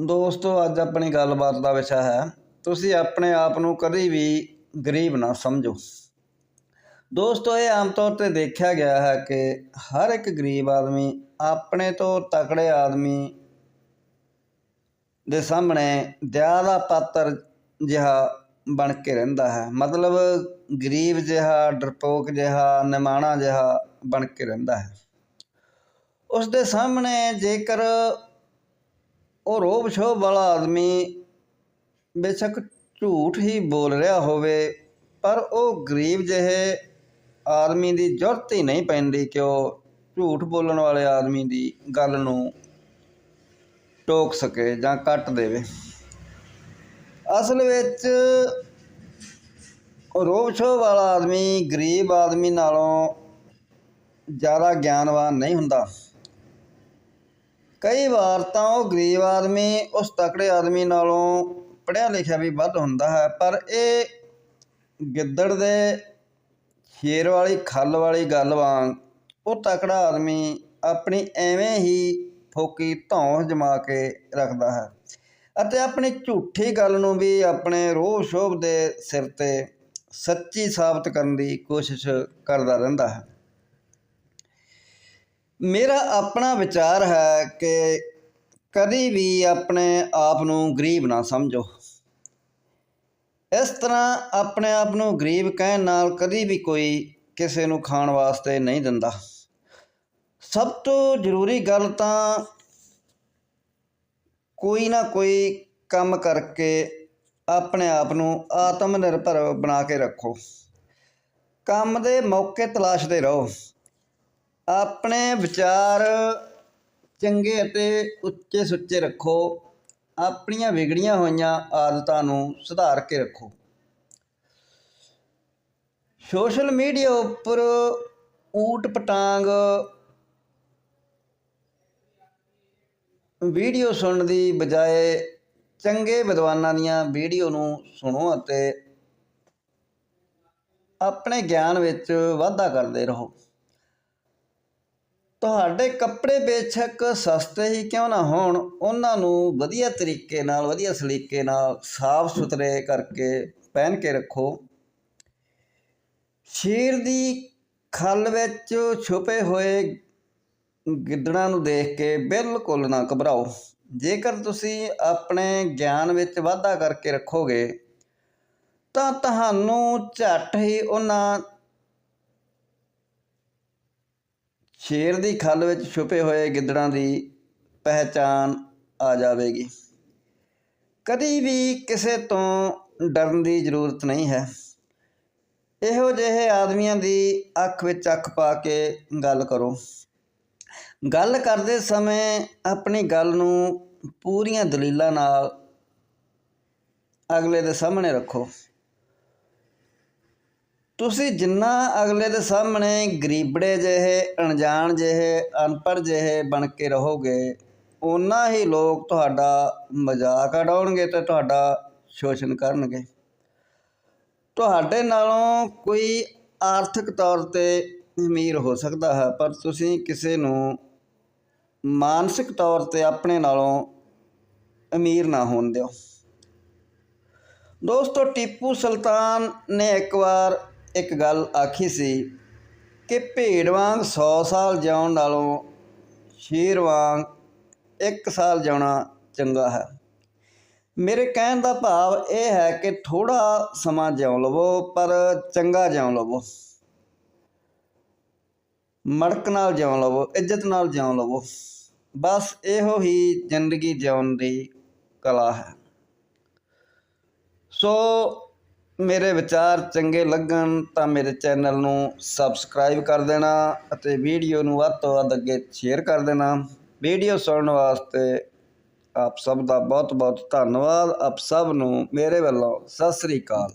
ਦੋਸਤੋ, ਅੱਜ ਆਪਣੀ ਗੱਲਬਾਤ ਦਾ ਵਿਸ਼ਾ ਹੈ, ਤੁਸੀਂ ਆਪਣੇ ਆਪ ਨੂੰ ਕਦੇ ਵੀ ਗਰੀਬ ਨਾ ਸਮਝੋ। ਦੋਸਤੋ, ਇਹ ਆਮ ਤੌਰ ਤੇ ਦੇਖਿਆ ਗਿਆ ਹੈ ਕਿ ਹਰ ਇੱਕ ਗਰੀਬ ਆਦਮੀ ਆਪਣੇ ਤੋਂ ਤਕੜੇ ਆਦਮੀ ਦੇ ਸਾਹਮਣੇ ਦਇਆ ਦਾ ਪਾਤਰ ਜਿਹਾ ਬਣ ਕੇ ਰਹਿੰਦਾ ਹੈ। ਮਤਲਬ ਗਰੀਬ ਜਿਹਾ, ਡਰਪੋਕ ਜਿਹਾ, ਨਿਮਾਣਾ ਜਿਹਾ ਬਣ ਕੇ ਰਹਿੰਦਾ ਹੈ। ਉਸ ਦੇ ਸਾਹਮਣੇ ਜੇਕਰ ਉਹ ਰੋਬ ਸ਼ੋਭ ਵਾਲਾ ਆਦਮੀ ਬੇਸ਼ੱਕ ਝੂਠ ਹੀ ਬੋਲ ਰਿਹਾ ਹੋਵੇ, ਪਰ ਉਹ ਗਰੀਬ ਜਿਹੇ ਆਦਮੀ ਦੀ ਜ਼ਰੂਰਤ ਹੀ ਨਹੀਂ ਪੈਂਦੀ ਕਿ ਉਹ ਝੂਠ ਬੋਲਣ ਵਾਲੇ ਆਦਮੀ ਦੀ ਗੱਲ ਨੂੰ ਟੋਕ ਸਕੇ ਜਾਂ ਕੱਟ ਦੇਵੇ। ਅਸਲ ਵਿੱਚ ਉਹ ਰੋਬ ਸ਼ੋਭ ਵਾਲਾ ਆਦਮੀ ਗਰੀਬ ਆਦਮੀ ਨਾਲੋਂ ਜ਼ਿਆਦਾ ਗਿਆਨਵਾਨ ਨਹੀਂ ਹੁੰਦਾ। ਕਈ ਵਾਰ ਤਾਂ ਉਹ ਗਰੀਬ ਆਦਮੀ, ਉਸ ਤਕੜੇ ਆਦਮੀ ਨਾਲੋਂ ਪੜ੍ਹਿਆ ਲਿਖਿਆ ਵੀ ਵੱਧ ਹੁੰਦਾ ਹੈ, ਪਰ ਇਹ ਗਿੱਦੜ ਦੇ ਸ਼ੇਰ ਵਾਲੀ, ਖੱਲ ਵਾਲੀ ਗੱਲ ਵਾਂਗ ਉਹ ਤਕੜਾ ਆਦਮੀ ਆਪਣੀ ਐਵੇਂ ਹੀ ਫੋਕੀ ਧੌਂ ਜਮਾ ਕੇ ਰੱਖਦਾ ਹੈ ਅਤੇ ਆਪਣੀ ਝੂਠੀ ਗੱਲ ਨੂੰ ਵੀ ਆਪਣੇ ਰੋਹ ਸ਼ੋਭ ਦੇ ਸਿਰ ਤੇ ਸੱਚੀ ਸਾਬਤ ਕਰਨ ਦੀ ਕੋਸ਼ਿਸ਼ ਕਰਦਾ ਰਹਿੰਦਾ ਹੈ। ਮੇਰਾ ਆਪਣਾ ਵਿਚਾਰ ਹੈ ਕਿ ਕਦੀ ਵੀ ਆਪਣੇ ਆਪ ਨੂੰ ਗਰੀਬ ਨਾ ਸਮਝੋ। ਇਸ ਤਰ੍ਹਾਂ ਆਪਣੇ ਆਪ ਨੂੰ ਗਰੀਬ ਕਹਿਣ ਨਾਲ ਕਦੀ ਵੀ ਕੋਈ ਕਿਸੇ ਨੂੰ ਖਾਣ ਵਾਸਤੇ ਨਹੀਂ ਦਿੰਦਾ। ਸਭ ਤੋਂ ਜ਼ਰੂਰੀ ਗੱਲ ਤਾਂ ਕੋਈ ਨਾ ਕੋਈ ਕੰਮ ਕਰਕੇ ਆਪਣੇ ਆਪ ਨੂੰ ਆਤਮ ਨਿਰਭਰ ਬਣਾ ਕੇ ਰੱਖੋ। ਕੰਮ ਦੇ ਮੌਕੇ ਤਲਾਸ਼ਦੇ ਰਹੋ। ਆਪਣੇ ਵਿਚਾਰ ਚੰਗੇ ਅਤੇ ਉੱਚੇ ਸੁੱਚੇ ਰੱਖੋ। ਆਪਣੀਆਂ ਵਿਗੜੀਆਂ ਹੋਈਆਂ ਆਦਤਾਂ ਨੂੰ ਸੁਧਾਰ ਕੇ ਰੱਖੋ। ਸੋਸ਼ਲ ਮੀਡੀਆ ਉੱਪਰ ਊਟ ਪਟਾਂਗ ਵੀਡੀਓ ਸੁਣਨ ਦੀ ਬਜਾਏ ਚੰਗੇ ਵਿਦਵਾਨਾਂ ਦੀਆਂ ਵੀਡੀਓ ਨੂੰ ਸੁਣੋ ਅਤੇ ਆਪਣੇ ਗਿਆਨ ਵਿੱਚ ਵਾਧਾ ਕਰਦੇ ਰਹੋ। ਤੁਹਾਡੇ ਕੱਪੜੇ ਬੇਸ਼ੱਕ ਸਸਤੇ ਹੀ ਕਿਉਂ ਨਾ ਹੋਣ? ਉਹਨਾਂ ਨੂੰ ਵਧੀਆ ਤਰੀਕੇ ਨਾਲ, ਵਧੀਆ ਸਲੀਕੇ ਨਾਲ ਸਾਫ਼ ਸੁਥਰੇ ਕਰਕੇ ਪਹਿਨ ਕੇ ਰੱਖੋ। ਸ਼ੇਰ ਦੀ ਖੱਲ ਵਿੱਚ ਛੁਪੇ ਹੋਏ ਗਿੱਦੜਾਂ ਨੂੰ ਦੇਖ ਕੇ ਬਿਲਕੁਲ ਨਾ ਘਬਰਾਓ। ਜੇਕਰ ਤੁਸੀਂ ਆਪਣੇ ਗਿਆਨ ਵਿੱਚ ਵਾਧਾ ਕਰਕੇ ਰੱਖੋਗੇ, ਤਾਂ ਤੁਹਾਨੂੰ ਝੱਟ ਹੀ ਉਹਨਾਂ ਸ਼ੇਰ ਦੀ ਖੱਲ ਵਿੱਚ ਛੁਪੇ ਹੋਏ ਗਿੱਦੜਾਂ ਦੀ ਪਹਿਚਾਨ ਆ ਜਾਵੇਗੀ। ਕਦੀ ਵੀ ਕਿਸੇ ਤੋਂ ਡਰਨ ਦੀ ਜ਼ਰੂਰਤ ਨਹੀਂ ਹੈ। ਇਹੋ ਜਿਹੇ ਆਦਮੀਆਂ ਦੀ ਅੱਖ ਵਿੱਚ ਅੱਖ ਪਾ ਕੇ ਗੱਲ ਕਰੋ। ਗੱਲ ਕਰਦੇ ਸਮੇਂ ਆਪਣੀ ਗੱਲ ਨੂੰ ਪੂਰੀਆਂ ਦਲੀਲਾਂ ਨਾਲ ਅਗਲੇ ਦੇ ਸਾਹਮਣੇ ਰੱਖੋ। ਤੁਸੀਂ ਜਿੰਨਾ ਅਗਲੇ ਦੇ ਸਾਹਮਣੇ ਗਰੀਬੜੇ ਜਿਹੇ, ਅਣਜਾਣ ਜਿਹੇ, ਅਨਪੜ੍ਹ ਜਿਹੇ ਬਣ ਕੇ ਰਹੋਗੇ, ਓਨਾ ਹੀ ਲੋਕ ਤੁਹਾਡਾ ਮਜ਼ਾਕ ਉਡਾਉਣਗੇ ਤੇ ਤੁਹਾਡਾ ਸ਼ੋਸ਼ਣ ਕਰਨਗੇ। ਤੁਹਾਡੇ ਨਾਲੋਂ ਕੋਈ ਆਰਥਿਕ ਤੌਰ ਤੇ ਅਮੀਰ ਹੋ ਸਕਦਾ ਹੈ, ਪਰ ਤੁਸੀਂ ਕਿਸੇ ਨੂੰ ਮਾਨਸਿਕ ਤੌਰ ਤੇ ਆਪਣੇ ਨਾਲੋਂ ਅਮੀਰ ਨਾ ਹੋਣ ਦਿਓ। ਦੋਸਤੋ, ਟੀਪੂ ਸੁਲਤਾਨ ਨੇ ਇੱਕ ਵਾਰ ਇੱਕ ਗੱਲ ਆਖੀ ਸੀ ਕਿ ਭੇਡ ਵਾਂਗ 100 ਸਾਲ ਜਿਉਣ ਨਾਲੋਂ ਸ਼ੇਰ ਵਾਂਗ 1 ਸਾਲ ਜਿਉਣਾ ਚੰਗਾ ਹੈ। ਮੇਰੇ ਕਹਿਣ ਦਾ ਭਾਵ ਇਹ ਹੈ ਕਿ ਥੋੜਾ ਸਮਾਂ ਜਿਉ ਲਵੋ, ਪਰ ਚੰਗਾ ਜਿਉ ਲਵੋ। ਮੜਕ ਨਾਲ ਜਿਉ ਲਵੋ, ਇੱਜ਼ਤ ਨਾਲ ਜਿਉ ਲਵੋ। ਬਸ ਇਹੋ ਹੀ ਜ਼ਿੰਦਗੀ ਜਿਉਣ ਦੀ ਕਲਾ ਹੈ। ਸੋ ਮੇਰੇ ਵਿਚਾਰ ਚੰਗੇ ਲੱਗਣ ਤਾਂ ਮੇਰੇ ਚੈਨਲ ਨੂੰ ਸਬਸਕ੍ਰਾਈਬ ਕਰ ਦੇਣਾ ਅਤੇ ਵੀਡੀਓ ਨੂੰ ਵੱਧ ਤੋਂ ਵੱਧ ਅੱਗੇ ਸ਼ੇਅਰ ਕਰ ਦੇਣਾ। ਵੀਡੀਓ ਸੁਣਨ ਵਾਸਤੇ ਆਪ ਸਭ ਦਾ ਬਹੁਤ ਬਹੁਤ ਧੰਨਵਾਦ। ਆਪ ਸਭ ਨੂੰ ਮੇਰੇ ਵੱਲੋਂ ਸਤਿ ਸ੍ਰੀ ਅਕਾਲ।